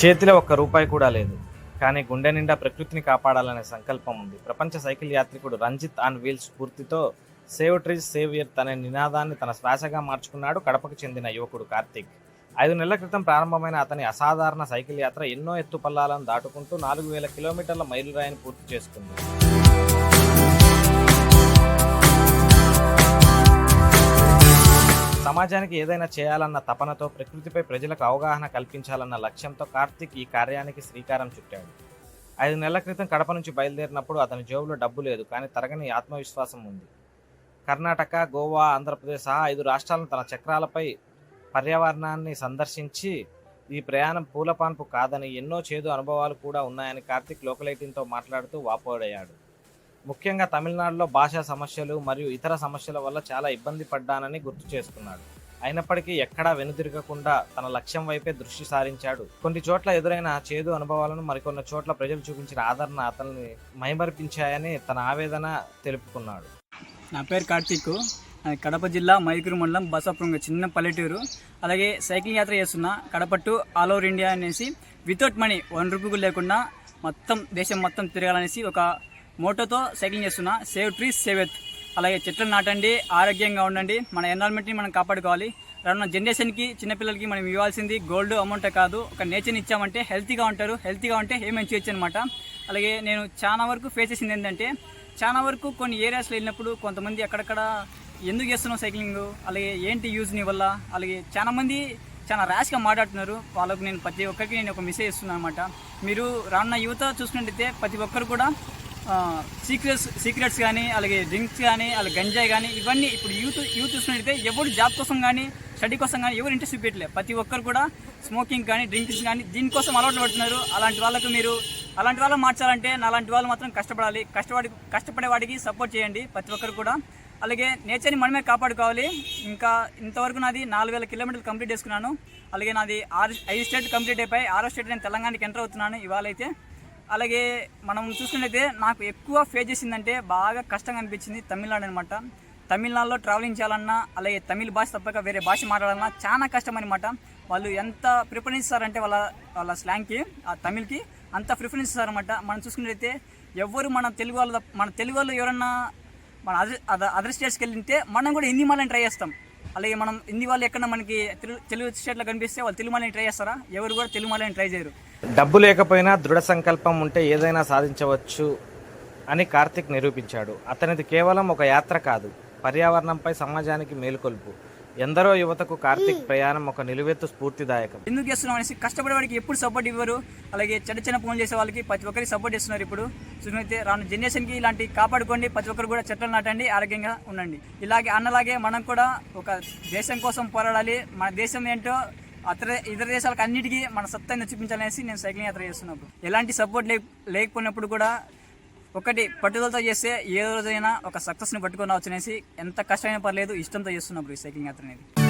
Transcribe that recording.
చేతిలో ఒక్క రూపాయి కూడా లేదు. కానీ గుండె నిండా ప్రకృతిని కాపాడాలనే సంకల్పం ఉంది. ప్రపంచ సైకిల్ యాత్రికుడు రంజిత్ ఆన్ వీల్స్ స్ఫూర్తితో సేవ్ ట్రీస్ సేవ్ తన అనే నినాదాన్ని తన శ్వాసగా మార్చుకున్నాడు కడపకు చెందిన యువకుడు కార్తిక్. ఐదు నెలల క్రితం ప్రారంభమైన అతని అసాధారణ సైకిల్ యాత్ర ఎన్నో ఎత్తుపల్లాలను దాటుకుంటూ నాలుగు వేల కిలోమీటర్ల మైలురాయిని పూర్తి చేసుకుంది. సమాజానికి ఏదైనా చేయాలన్న తపనతో ప్రకృతిపై ప్రజలకు అవగాహన కల్పించాలన్న లక్ష్యంతో కార్తిక్ ఈ కార్యానికి శ్రీకారం చుట్టాడు. ఐదు నెలల క్రితం కడప నుంచి బయలుదేరినప్పుడు అతని జేబులో డబ్బు లేదు కానీ తరగని ఆత్మవిశ్వాసం ఉంది. కర్ణాటక గోవా ఆంధ్రప్రదేశ్ సహా ఐదు రాష్ట్రాలను తన చక్రాలపై పర్యావరణాన్ని సందర్శించి ఈ ప్రయాణం పూలపాన్పు కాదని ఎన్నో చేదు అనుభవాలు కూడా ఉన్నాయని కార్తిక్ లోకలైటింగ్తో మాట్లాడుతూ వాపోడయ్యాడు ముఖ్యంగా తమిళనాడులో భాషా సమస్యలు మరియు ఇతర సమస్యల వల్ల చాలా ఇబ్బంది పడ్డానని గుర్తు చేసుకున్నాడు. అయినప్పటికీ ఎక్కడా వెనుదిరగకుండా తన లక్ష్యం వైపే దృష్టి సారించాడు. కొన్ని చోట్ల ఎదురైన చేదు అనుభవాలను మరికొన్ని చోట్ల ప్రజలు చూపించిన ఆదరణ అతన్ని మైమర్పించాయని తన ఆవేదన తెలుపుకున్నాడు. నా పేరు కార్తీక్. కడప జిల్లా మైకూరు మండలం బసాపురం చిన్న పల్లెటూరు. అలాగే సైకిల్ యాత్ర చేస్తున్నా Kadapa to all over India అనేసి వితౌట్ మనీ వన్ రూపీ లేకుండా మొత్తం దేశం మొత్తం తిరగాలనేసి ఒక మోటోతో సైక్లింగ్ చేస్తున్నా. సేవ్ ట్రీస్ సేవ్ ఎత్ అలాగే చెట్లు నాటండి ఆరోగ్యంగా ఉండండి. మన ఎన్విరాన్మెంట్ని మనం కాపాడుకోవాలి. రానున్న జనరేషన్కి చిన్నపిల్లలకి మనం ఇవ్వాల్సింది గోల్డ్ అమౌంట్ కాదు. ఒక నేచర్ని ఇచ్చామంటే హెల్తీగా ఉంటారు. హెల్తీగా ఉంటే ఏమేమి చేయొచ్చు అనమాట. అలాగే నేను చాలా వరకు ఫేస్ చేసింది ఏంటంటే చాలా వరకు కొన్ని ఏరియాస్లో వెళ్ళినప్పుడు కొంతమంది అక్కడక్కడ ఎందుకు చేస్తున్నావు సైక్లింగ్? అలాగే ఏంటి యూజ్ నీ వల్ల? అలాగే చాలామంది చాలా ర్యాష్గా మాట్లాడుతున్నారు. వాళ్ళకు నేను ప్రతి ఒక్కరికి నేను ఒక మెసేజ్ ఇస్తున్నాను అనమాట. మీరు రానున్న యువత చూసినట్టయితే ప్రతి ఒక్కరు కూడా సీక్రెట్స్ సీక్రెట్స్ కానీ అలాగే డ్రింక్స్ కానీ అలాగే గంజాయి కానీ ఇవన్నీ ఇప్పుడు యూత్ యూత్ చూసినట్టయితే ఎవరు జాబ్ కోసం కానీ స్టడీ కోసం కానీ ఎవరు ఇంట్రెస్ట్ చూపించలేదు ప్రతి ఒక్కరు కూడా స్మోకింగ్ కానీ డ్రింక్స్ కానీ దీనికోసం అలవాటు పడుతున్నారు. అలాంటి వాళ్ళకు మీరు అలాంటి వాళ్ళని మార్చాలంటే నాలాంటి వాళ్ళు మాత్రం కష్టపడాలి. కష్టపడి కష్టపడే వాడికి సపోర్ట్ చేయండి ప్రతి ఒక్కరు కూడా. అలాగే నేచర్ని మనమే కాపాడుకోవాలి. ఇంకా ఇంతవరకు నాది నాలుగు వేల కిలోమీటర్లు కంప్లీట్ చేసుకున్నాను. అలాగే నాది ఆరు ఐదు స్టేట్ కంప్లీట్ అయిపోయి ఆరో స్టేట్ నేను తెలంగాణకి ఎంటర్ అవుతున్నాను. ఇవాళ అయితే అలాగే మనం చూసుకున్నట్లయితే నాకు ఎక్కువ ఫేస్ చేసిందంటే బాగా కష్టంగా అనిపించింది తమిళనాడు అనమాట తమిళనాడులో ట్రావెలింగ్ చేయాలన్నా అలాగే తమిళ భాష తప్పక వేరే భాష మాట్లాడాలన్నా చాలా కష్టం అనమాట వాళ్ళు ఎంత ప్రిఫరెన్స్ ఇస్తారంటే వాళ్ళ వాళ్ళ స్లాంగ్కి ఆ తమిళ్కి అంత ప్రిఫరెన్స్ ఇస్తారనమాట మనం చూసుకున్నట్లయితే ఎవరు మన తెలుగు వాళ్ళు మన తెలుగు వాళ్ళు ఎవరన్నా మన అదర్ అదర్ అదర్ స్టేట్స్కి వెళ్ళింటే మనం కూడా హిందీ మాలని ట్రై చేస్తాం. అలాగే మనం హిందీ వాళ్ళు ఎక్కడ మనకి తెలుగు తెలుగు స్టేట్లో కనిపిస్తే వాళ్ళు తెలుగు మాలని ట్రై చేస్తారా? ఎవరు కూడా తెలుగు మాలని ట్రై చేయరు. డబ్బు లేకపోయినా దృఢ సంకల్పం ఉంటే ఏదైనా సాధించవచ్చు అని కార్తిక్ నిరూపించాడు. అతనిది కేవలం ఒక యాత్ర కాదు పర్యావరణంపై సమాజానికి మేలుకొల్పు. ఎందరో యువతకు కార్తిక్ ప్రయాణం ఒక నిలువెత్తు స్ఫూర్తిదాయకం. ఎందుకు చేస్తున్నాం అనేసి కష్టపడే వాడికి ఎప్పుడు సపోర్ట్ ఇవ్వరు. అలాగే చిన్న చిన్న ఫోన్ చేసే వాళ్ళకి ప్రతి ఒక్కరికి సపోర్ట్ ఇస్తున్నారు ఇప్పుడు. చూసినైతే రాను జనరేషన్కి ఇలాంటి కాపాడుకోండి ప్రతి ఒక్కరు కూడా చెట్లను నాటండి ఆరోగ్యంగా ఉండండి. ఇలాగే అన్నలాగే మనం కూడా ఒక దేశం కోసం పోరాడాలి. మన దేశం ఏంటో అతర ఇతర దేశాలకు అన్నిటికీ మన సత్తాన్ని చూపించాలనేసి నేను సైక్లింగ్ యాత్ర చేస్తున్నప్పుడు. ఎలాంటి సపోర్ట్ లే లేకపోయినప్పుడు కూడా ఒకటి పట్టుదలతో చేస్తే ఏ రోజైనా ఒక సక్సెస్ని పట్టుకొని రావచ్చు అనేసి ఎంత కష్టమైనా పర్లేదు ఇష్టంతో చేస్తున్నప్పుడు ఈ సైక్లింగ్ యాత్ర అనేది.